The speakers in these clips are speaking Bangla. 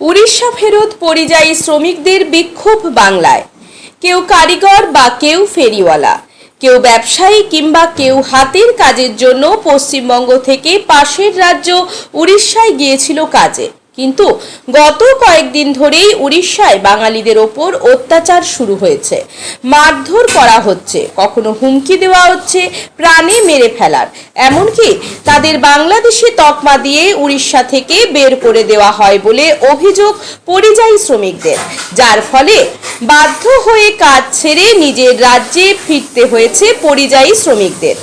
উড়িষ্যা ফেরত পরিযায়ী শ্রমিকদের বিক্ষোভ বাংলায়। কেউ কারিগর বা কেউ ফেরিওয়ালা, কেউ ব্যবসায়ী কিংবা কেউ হাতের কাজের জন্য পশ্চিমবঙ্গ থেকে পাশের রাজ্য উড়িষ্যায় গিয়েছিল কাজে। কিন্তু গত কয়েকদিন ধরেই উড়িষ্যায় বাঙালিদের ওপর অত্যাচার শুরু হয়েছে। মারধর করা হচ্ছে, কখনো হুমকি দেওয়া হচ্ছে, প্রাণে মেরে ফেলার। এমনকি তাদের বাংলাদেশি তকমা দিয়ে উড়িষ্যা থেকে বের করে দেওয়া হয় বলে অভিযোগ পরিযায়ী শ্রমিকদের। যার ফলে বাধ্য হয়ে কাজ ছেড়ে নিজের রাজ্যে ফিরতে হয়েছে পরিযায়ী শ্রমিকদের।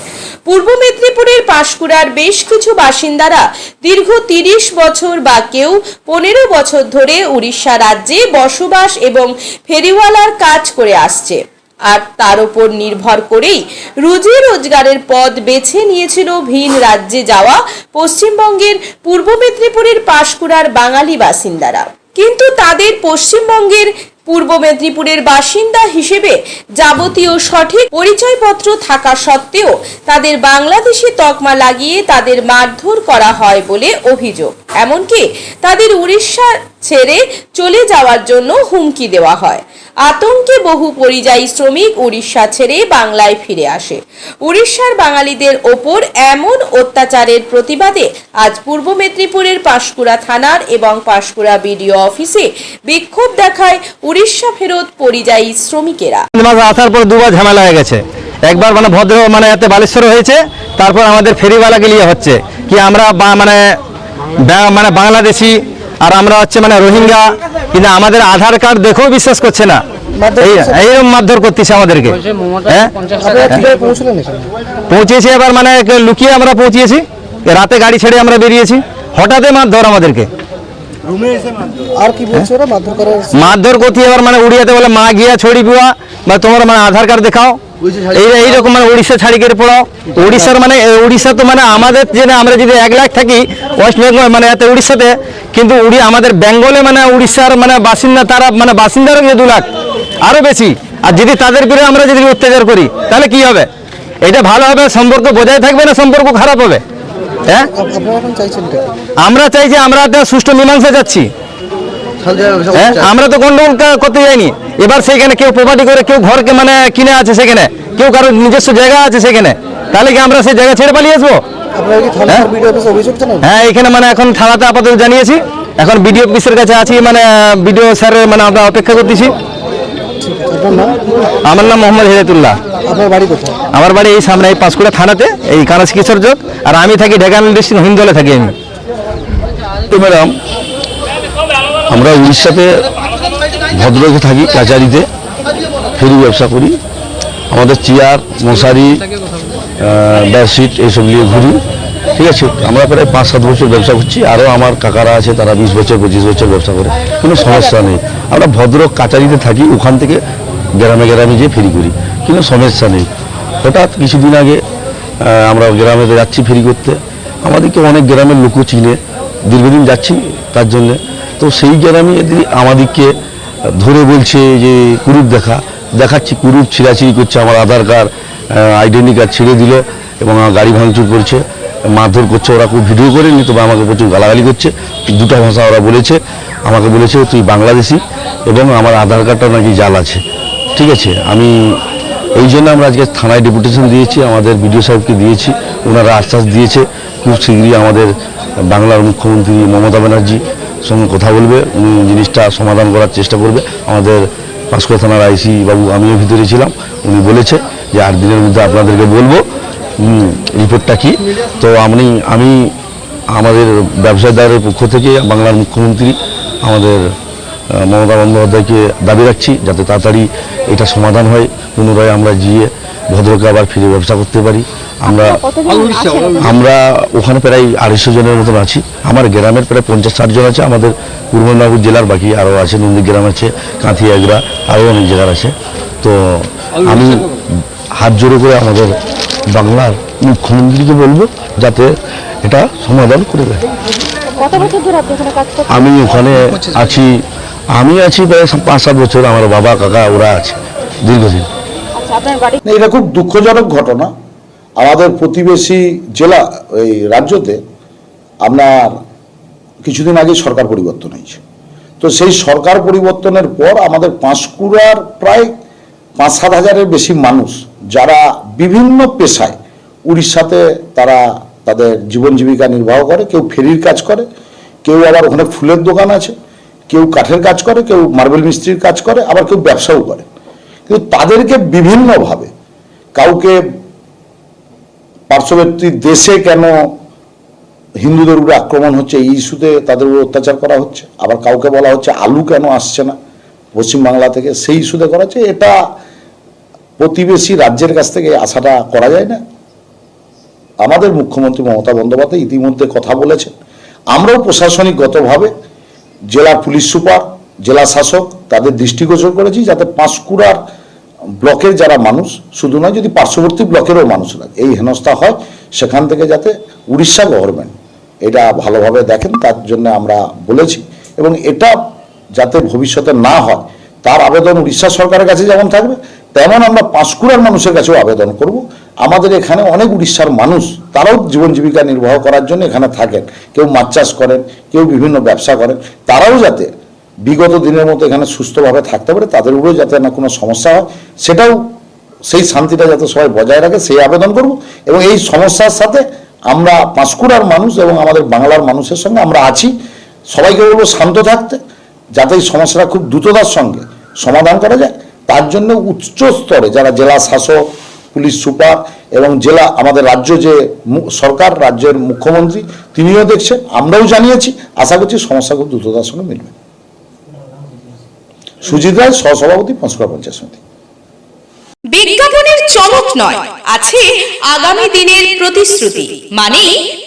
পূর্ব মেদিনীপুরের পাঁশকুড়ার বেশ কিছু বাসিন্দারা দীর্ঘ তিরিশ বছর বা কেউ পনেরো বছর ধরে উড়িষ্যা রাজ্যে বসবাস এবং ফেরিওয়ালার কাজ করে আসছে। আর তার উপর নির্ভর করেই রুজি রোজগারের পথ বেছে নিয়েছিল ভিন রাজ্যে যাওয়া পশ্চিমবঙ্গের পূর্ব মেদিনীপুরের পাঁশকুড়ার বাঙালি বাসিন্দারা। কিন্তু তাদের পশ্চিমবঙ্গের পূর্ব মেদিনীপুরের বাসিন্দা হিসেবে যাবতীয় সঠিক পরিচয়পত্র থাকা সত্ত্বেও তাদের বাংলাদেশি তকমা লাগিয়ে তাদের মারধর করা হয় বলে অভিযোগ। এমনকি তাদের উড়িষ্যা ছেড়ে চলে যাওয়ার জন্য হুমকি দেওয়া হয়। আতঙ্কে বহু পরিযায়ী শ্রমিক উড়িষ্যা ছেড়ে বাংলায় ফিরে আসে। উড়িষ্যার বাঙালিদের ওপর এমন অত্যাচারের প্রতিবাদে আজ পূর্ব মেদিনীপুরের পাঁশকুড়া থানার এবং পাঁশকুড়া বিডিও অফিসে বিক্ষোভ দেখায় উড়িষ্যা ফেরত পরিযায়ী শ্রমিকেরা। আসার পর দুবার ঝামেলা হয়ে গেছে। একবার মানে ভদ্র মানে এতে বালেশ্বর হয়েছে, তারপর আমাদের ফেরিওয়ালাকে নিয়ে হচ্ছে। কি আমরা মানে মানে বাংলাদেশি আর আমরা হচ্ছে মানে রোহিঙ্গা কিন্তু আমাদের আধার কার্ড দেখেও বিশ্বাস করছে না। এই এইরকম মারধর করতেছে আমাদেরকে। হ্যাঁ? পৌঁছেছি এবার মানে লুকিয়ে আমরা পৌঁছিয়েছি। রাতে গাড়ি ছেড়ে আমরা বেরিয়েছি। হঠাৎ মারধর আমাদেরকে। আর কি বলছে ওরা? মারধর করার মারধর করতে এবার মানে উড়িয়াতে বলে মা গিয়া ছড়ি বুয়া বা তোমার মানে আধার কার্ড দেখাও। এই এইরকম মানে উড়িষ্যা ছাড়ি করে পড়াও। উড়িষ্যার মানে উড়িষ্যা তো মানে আমাদের যে আমরা যদি এক লাখ থাকি ওয়েস্ট বেঙ্গল মানে এত উড়িষ্যাতে কিন্তু উড়ি আমাদের বেঙ্গলে মানে উড়িষ্যার মানে বাসিন্দা তারা মানে বাসিন্দারও যে দু লাখ আরও বেশি। আর যদি তাদের বিরুদ্ধে আমরা যদি অত্যাচার করি তাহলে কি হবে? এটা ভালো হবে সম্পর্ক বজায় থাকবে না সম্পর্ক খারাপ হবে? হ্যাঁ? আমরা চাই যে আমরা একটা সুষ্ঠু মীমাংসা যাচ্ছি। হ্যাঁ? আমরা তো গন্ডগোল করতে যাইনি। এবার সেখানে কেউ প্রপার্টি করে কেউ ঘরকে মানে কিনে আছে সেখানে। কেউ কারোর নিজস্ব জায়গা আছে সেখানে। তাহলে কি আমরা সেই জায়গা ছেড়ে পালিয়ে আসব? হ্যাঁ? হ্যাঁ এখানে মানে এখন থানাতে আপাতত জানিয়েছি। এখন বিডিও অফিসের কাছে আছি মানে বিডিও স্যারের মানে আমরা অপেক্ষা করতেছি। আপনার নাম আমার নাম মোহাম্মদ হেদায়তুল্লাহ। আপনার বাড়ি কোথায়? আমার বাড়ি এই সামনে এই পাঁশকুড়া থানাতে এই কানাস কিশোর চক আর আমি থাকি ঢেকান ডিস্ট্রিক্ট হিন্দলে থাকি আমি। তো ম্যাডাম আমরা উড়িষ্যাতে ভদ্রকে থাকি কাচারিতে ফেরি ব্যবসা করি। আমাদের চেয়ার মশারি বেডশিট এইসব নিয়ে ঘুরি। ঠিক আছে, আমরা প্রায় পাঁচ, সাত বছর ব্যবসা করছি আরও আমার কাকারা আছে, তারা বিশ বছর, পঁচিশ বছর ব্যবসা করে, কোনো সমস্যা নেই। আমরা ভদ্র কাচারিতে থাকি, ওখান থেকে গ্রামে গ্রামে যেয়ে ফেরি করি, কোনো সমস্যা নেই। হঠাৎ কিছুদিন আগে আমরা গ্রামে যাচ্ছি ফেরি করতে, আমাদেরকে অনেক গ্রামের লোকও চিনে, দীর্ঘদিন যাচ্ছি তার জন্যে। তো সেই গ্রামে এদের আমাদেরকে ধরে বলছে যে, কুরুপ দেখা, দেখাচ্ছি, কুরুপ ছিঁড়াছিড়ি করছে, আমার আধার কার্ড আইডেন্টি কার্ড ছিঁড়ে দিল এবং গাড়ি ভাঙচুর করছে। মারধর করছে, ওরা খুব ভিডিও করে নি, তবে আমাকে প্রচুর গালাগালি করছে। দুটো ভাষা ওরা বলেছে, আমাকে বলেছে, তুই বাংলাদেশি এবং আমার আধার কার্ডটা নাকি জাল আছে। ঠিক আছে, আমি এই জন্য আমরা আজকে থানায় ডেপুটেশন দিয়েছি, আমাদের বিডিও সাহেবকে দিয়েছি, ওনারা আশ্বাস দিয়েছে। খুব শীঘ্রই আমাদের বাংলার মুখ্যমন্ত্রী মমতা ব্যানার্জি সঙ্গে কথা বলবে, উনি জিনিসটা সমাধান করার চেষ্টা করবে। আমাদের পাঁশকুড়া থানার আইসি বাবু, আমিও ভিতরে ছিলাম, উনি বলেছে যে আট দিনের মধ্যে আপনাদেরকে বলব। রিপোর্টটা কি? তো আমি আমি আমাদের ব্যবসাদারের পক্ষ থেকে বাংলার মুখ্যমন্ত্রী আমাদের মমতা বন্দ্যোপাধ্যায়কে দাবি রাখছি যাতে তাড়াতাড়ি এটা সমাধান হয়। পুনরায় আমরা গিয়ে ভদ্রকে আবার ফিরে ব্যবসা করতে পারি। আমরা আমরা ওখানে প্রায় আড়াইশো জনের মতন আছি। আমার গ্রামের প্রায় পঞ্চাশ ষাট জন আছে। আমাদের পূর্ব মেদিনীপুর জেলার বাকি আরও আছে নন্দীগ্রাম আছে কাঁথি এগরা আরও অনেক জায়গার আছে। তো আমি হাত জোড়ো করে আমাদের বাংলার মুখ্যমন্ত্রীকে বলব যাতে এটা সমাধান করে দেয়। কত বছর ধরে আপনি ওখানে কাজ করছেন? আমি ওখানে আছি আমি আছি প্রায় পাঁচ সাত বছর আমার বাবা কাকা ওরা আছে দীর্ঘদিন। আচ্ছা আপনার বাড়ি না, এটা খুব দুঃখজনক ঘটনা। আমাদের প্রতিবেশী জেলা এই রাজ্যতে আপনার কিছুদিন আগে সরকার পরিবর্তন হয়েছে। তো সেই সরকার পরিবর্তনের পর আমাদের পাঁশকুড়ার প্রায় পাঁচ সাত হাজারের বেশি মানুষ যারা বিভিন্ন পেশায় উড়িষ্যাতে তারা তাদের জীবন জীবিকা নির্বাহ করে, কেউ ফেরির কাজ করে, কেউ আবার ওখানে ফুলের দোকান আছে, কেউ কাঠের কাজ করে, কেউ মার্বেল মিস্ত্রির কাজ করে, আবার কেউ ব্যবসাও করে। কিন্তু তাদেরকে বিভিন্নভাবে কাউকে পার্শ্ববর্তী দেশে কেন হিন্দুদের উপরে আক্রমণ হচ্ছে, এই ইস্যুতে তাদের উপর অত্যাচার করা হচ্ছে, আবার কাউকে বলা হচ্ছে আলু কেন আসছে না, পশ্চিমবাংলা থেকে সেই ইস্যুতে করা হচ্ছে, এটা প্রতিবেশী রাজ্যের কাছ থেকে আশাটা করা যায় না। আমাদের মুখ্যমন্ত্রী মমতা বন্দ্যোপাধ্যায় ইতিমধ্যে কথা বলেছেন। আমরাও প্রশাসনিকগতভাবে জেলা পুলিশ সুপার, জেলা শাসক তাদের দৃষ্টিগোচর করেছি যাতে পাঁশকুড়ার ব্লকের যারা মানুষ, শুধু নয়, যদি পার্শ্ববর্তী ব্লকেরও মানুষরা এই হেনস্থা হয় সেখান থেকে যাতে উড়িষ্যা গভর্নমেন্ট এটা ভালোভাবে দেখেন, তার জন্য আমরা বলেছি। এবং এটা যাতে ভবিষ্যতে না হয় তার আবেদন উড়িষ্যা সরকারের কাছে যেমন থাকবে, তেমন আমরা পাঁশকুড়ার মানুষের কাছেও আবেদন করব। আমাদের এখানে অনেক উড়িষ্যার মানুষ, তারাও জীবন জীবিকা নির্বাহ করার জন্য এখানে থাকেন। কেউ মাছ চাষ করেন, কেউ বিভিন্ন ব্যবসা করেন। তারাও যাতে বিগত দিনের মতো এখানে সুস্থভাবে থাকতে পারে, তাদের উপরেও যাতে না কোনো সমস্যা হয়, সেটাও সেই শান্তিটা যাতে সবাই বজায় রাখে, সেই আবেদন করব। এবং এই সমস্যার সাথে আমরা পাঁশকুড়ার মানুষ এবং আমাদের বাংলার মানুষের সঙ্গে আমরা আছি। সবাইকে বলব শান্ত থাকতে। যাতে এই সমস্যাটা খুব দ্রুততার সঙ্গে সমাধান করা যায়, তার জন্য উচ্চ স্তরে যারা জেলা শাসক, পুলিশ সুপার এবং জেলা আমাদের রাজ্য যে সরকার, রাজ্যের মুখ্যমন্ত্রী, তিনিও দেখছেন, আমরাও জানিয়েছি, আশা করছি সমস্যা খুব দ্রুততার সঙ্গে মিলবে সুজিত রায়, সহসভাপতি পাঁশকুড়া পঞ্চায়েত সমিতি। বিজ্ঞাপনের চমক নয়, আছে আগামী দিনের প্রতিশ্রুতি মানে